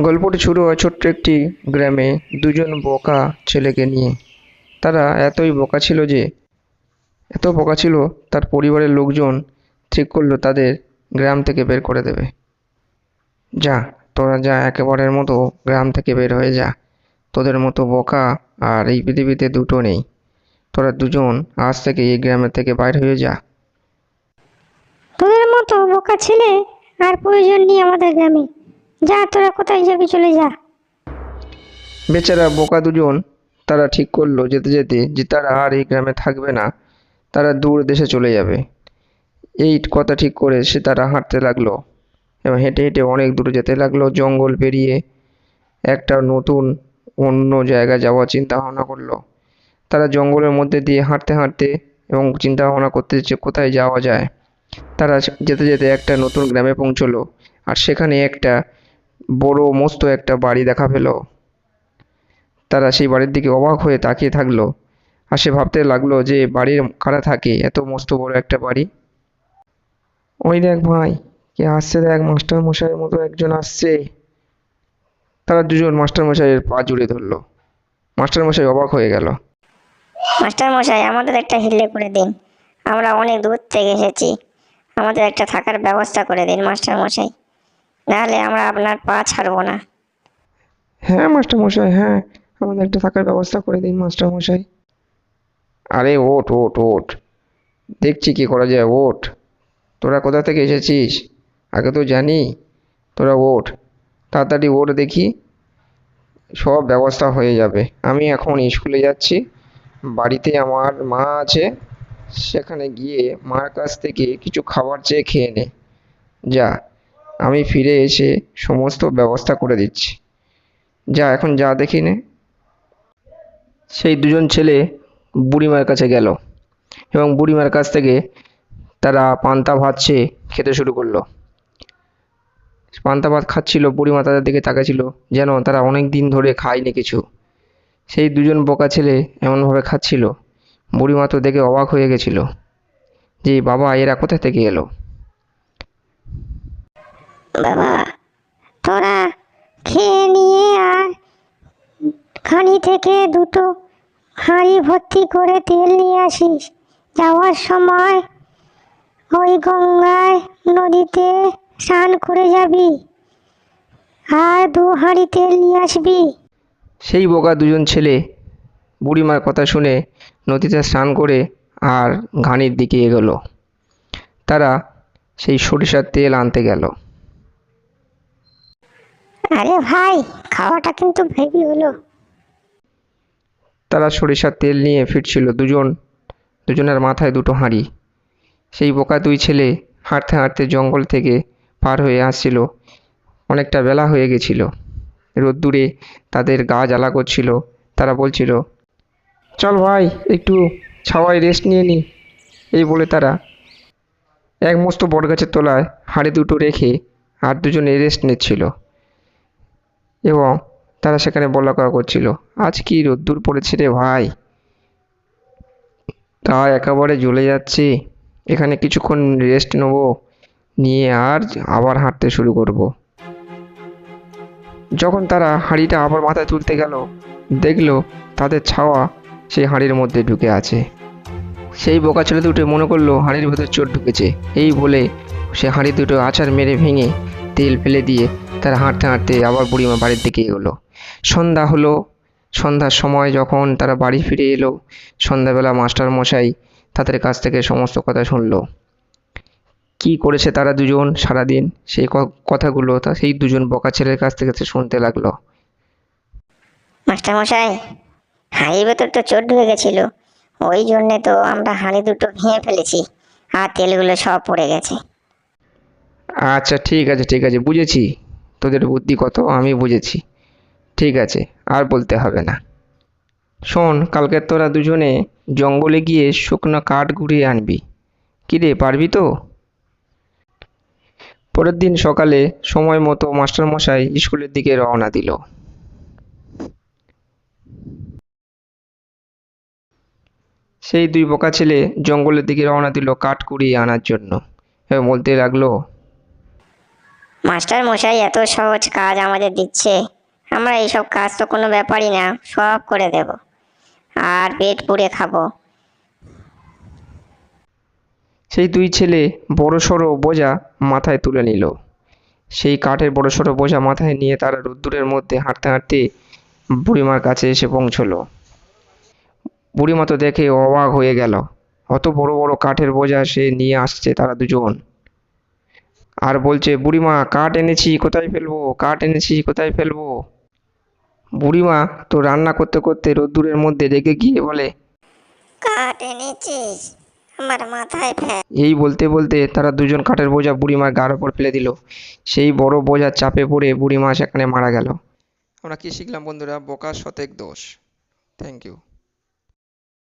গল্পটি শুরু হয় ছোট্ট একটি গ্রামে দুজন বোকা ছেলেকে নিয়ে। তারা এতই বোকা ছিল যে, এত বোকা ছিল তার পরিবারের লোকজন ঠিক করল তাদের গ্রাম থেকে বের করে দেবে। যা, তোরা যা একেবারের মতো গ্রাম থেকে বের হয়ে যা। তোদের মতো বোকা আর এই পৃথিবীতে দুটো নেই। তোরা দুজন আজ থেকে এই গ্রামের থেকে বাইর হয়ে যা। তোদের মতো বোকা ছেলে আর প্রয়োজন নেই আমাদের গ্রামে। যা, তোরা কোথায়? যাবি চলে যা। বেচারা বোকা দুজন, তারা ঠিক করল যেতে যেতে যে তারা আর এই গ্রামে থাকবে না, তারা দূর দেশে চলে যাবে। এই কথা ঠিক করে সে তারা হাঁটতে লাগল এবং হেঁটে হেঁটে অনেক দূরে যেতে লাগল, জঙ্গল পেরিয়ে একটা নতুন, অন্য জায়গায় যাওয়ার চিন্তা ভাবনা করল। তারা জঙ্গলের মধ্যে দিয়ে হাঁটতে হাঁটতে এবং চিন্তা ভাবনা করতে যে কোথায় যাওয়া যায়, তারা যেতে যেতে একটা নতুন গ্রামে পৌঁছলো। আর সেখানে একটা বড় মস্ত একটা বাড়ি দেখা পেল। তারা সেই বাড়ির দিকে অবাক হয়ে তাকিয়ে থাকল আর সে ভাবতে লাগল যে বাড়ির কারা থাকে, এত মস্ত বড় একটা বাড়ি। ওই দেখ ভাই, কে আসছে দেখ, মাস্টার মশাইয়ের মতো একজন আসছে। তারা দুজন মাস্টার মশাইয়ের পা জুড়ে ধরলো। মাস্টার মশাই অবাক হয়ে গেল। মাস্টার মশাই, আমাদের একটা হিলে করে দিন। আমরা অনেক দূর থেকে এসেছি। আমাদের একটা থাকার ব্যবস্থা করে দিন, মাস্টার মশাই। নাহলে আমরা আপনার পা ছাড়বো না। হ্যাঁ মাস্টার মশাই হ্যাঁ। আমাদের একটা থাকার ব্যবস্থা করে দিন মাস্টার মশাই। আরে ওট ওট ওট দেখছি কি করা যায় ওট তোরা কোথা থেকে এসেছিস? আগে তো জানি। তোরা ওঠ। তাড়াতাড়ি ওট দেখি। সব ব্যবস্থা হয়ে যাবে। আমি এখন স্কুলে যাচ্ছি। বাড়িতে আমার মা আছে। সেখানে গিয়ে মার কাছ থেকে কিছু খাবার চেয়ে খেয়ে নে। যা। আমি ফিরে এসে সমস্ত ব্যবস্থা করে দিচ্ছি। যা এখন যা দেখি নে। সেই দুজন ছেলে বুড়িমার কাছে গেল এবং বুড়িমার কাছ থেকে তারা পান্তা ভাত চেয়ে খেতে শুরু করল। পান্তা ভাত খাচ্ছিল, বুড়িমা তাদের দিকে তাকাচ্ছিল যেন তারা অনেক দিন ধরে খায়নি কিছু। সেই দুজন বোকা ছেলে এমনভাবে খাচ্ছিল, বুড়িমা তো দেখে অবাক হয়ে গেছিল যে, বাবা, এরা কোথা থেকে এলো? বাবা। তোরা খেয়ে নিয়ে আর খানি থেকে দুটো হাঁড়ি ভর্তি করে তেল নিয়ে আসিস। যাওয়ার সময় ওই গঙ্গায় নদীতে স্নান করে যাবি। আর দু হাঁড়ি তেল নিয়ে আসবি। সেই বোকা দুজন ছেলে বুড়িমার কথা শুনে নদীতে স্নান করে আর ঘানির দিকে এগোলো। তারা সেই সরিষার তেল আনতে গেল। আরে ভাই, খাওয়াটা কিন্তু হেভি হলো। তারা সরিষার তেল নিয়ে ফিরছিল দুজন। দুজনের মাথায় দুটো হাঁড়ি। সেই বোকা দুই ছেলে হাঁটতে হাঁটতে জঙ্গল থেকে পার হয়ে আসছিল। অনেকটা বেলা হয়ে গেছিল। রোদ্দুরে তাদের গা জ্বালা করছিল। তারা বলছিল, চল ভাই, একটু ছাওয়ায় রেস্ট নিয়ে নি। এই বলে তারা এক মস্ত বটগাছের তলায় হাঁড়ি দুটো রেখে আর দুজনে রেস্ট নিচ্ছিল। এবং তারা সেখানে বলা কওয়া করছিল। আজ কি রোদ্দুর পড়েছে রে ভাই? তা একেবারে জ্বলে যাচ্ছে। এখানে কিছুক্ষণ রেস্ট নেব, নিয়ে আর আবার হাঁটতে শুরু করব। যখন তারা হাঁড়িটা আবার মাথায় তুলতে গেল, দেখল তাদের ছাওয়া সেই হাঁড়ির মধ্যে ঢুকে আছে। সেই বোকা ছেলে দুটো মনে করল হাঁড়ির ভেতর চোট ঢুকেছে। এই বলে সে হাঁড়ি দুটো আছাড় মেরে ভেঙে তেল ফেলে দিয়ে তারা হাঁটতে হাঁটতে আবার বুড়িমা বাড়ির দিকে এগোলো সন্ধ্যা হলো সন্ধ্যার সময় যখন তারা বাড়ি ফিরে এলো সন্ধ্যাবেলা মাস্টার মশাই তাদের কাছ থেকে সমস্ত কথা শুনলো। কি করেছে তারা দুজন সারাদিন? সেই কথাগুলো তা সেই দুজন বকা ছেলের কাছ থেকে শুনতে লাগল। মাস্টার মশাই হাঁড়ির ভেতর তো চোট ঢুকে গেছিল। ওই জন্যে তো আমরা হাঁড়ি দুটো ভেঙে ফেলেছি আর তেলগুলো সব পড়ে গেছে। আচ্ছা ঠিক আছে ঠিক আছে বুঝেছি। তোদের বুদ্ধি কত? আমি বুঝেছি। ঠিক আছে, আর বলতে হবে না। শোন, কালকে তোরা দুজনে জঙ্গলে গিয়ে শুকনো কাঠ ঘুরিয়ে আনবি। কিরে, পারবি তো? পরের দিন সকালে সময় মতো মাস্টারমশাই স্কুলের দিকে রওনা দিল। সেই দুই বোকা ছেলে জঙ্গলের দিকে রওনা দিল কাঠ কুড়িয়ে আনার জন্য। বলতে লাগল মাস্টার মশাই এত সহজ কাজ আমাদের দিচ্ছে। আমরা এইসব কাজ তো কোনো ব্যাপারই না, সব করে দেব। আর পেট পুড়ে খাব। সেই দুই ছেলে বড় সড়ো বোঝা মাথায় তুলে নিল। সেই কাঠের বড় সড়ো বোঝা মাথায় নিয়ে তারা রোদ্দুরের মধ্যে হাঁটতে হাঁটতে বুড়িমার কাছে এসে পৌঁছলো। বুড়িমা তো দেখে অবাক হয়ে গেল। অত বড় বড় কাঠের বোঝা সে নিয়ে আসছে তারা দুজন। আর বলছে বুড়িমা কাঠ এনেছি কোথায় ফেলব? কাঠ এনেছি কোথায় ফেলব? বুড়িমা তো রান্না করতে করতে রোদ্দুরের মধ্যে রেগে গিয়ে বলে কাঠ এনেছিস? আমার মাথায় ফেল এই বলতে বলতে তারা দুজন কাঠের বোঝা বুড়িমার গার ওপর ফেলে দিল। সেই বড় বোঝার চাপে পড়ে বুড়িমা সেখানে মারা গেল। আমরা কি শিখলাম বন্ধুরা? বোকার শতেক দোষ। Thank you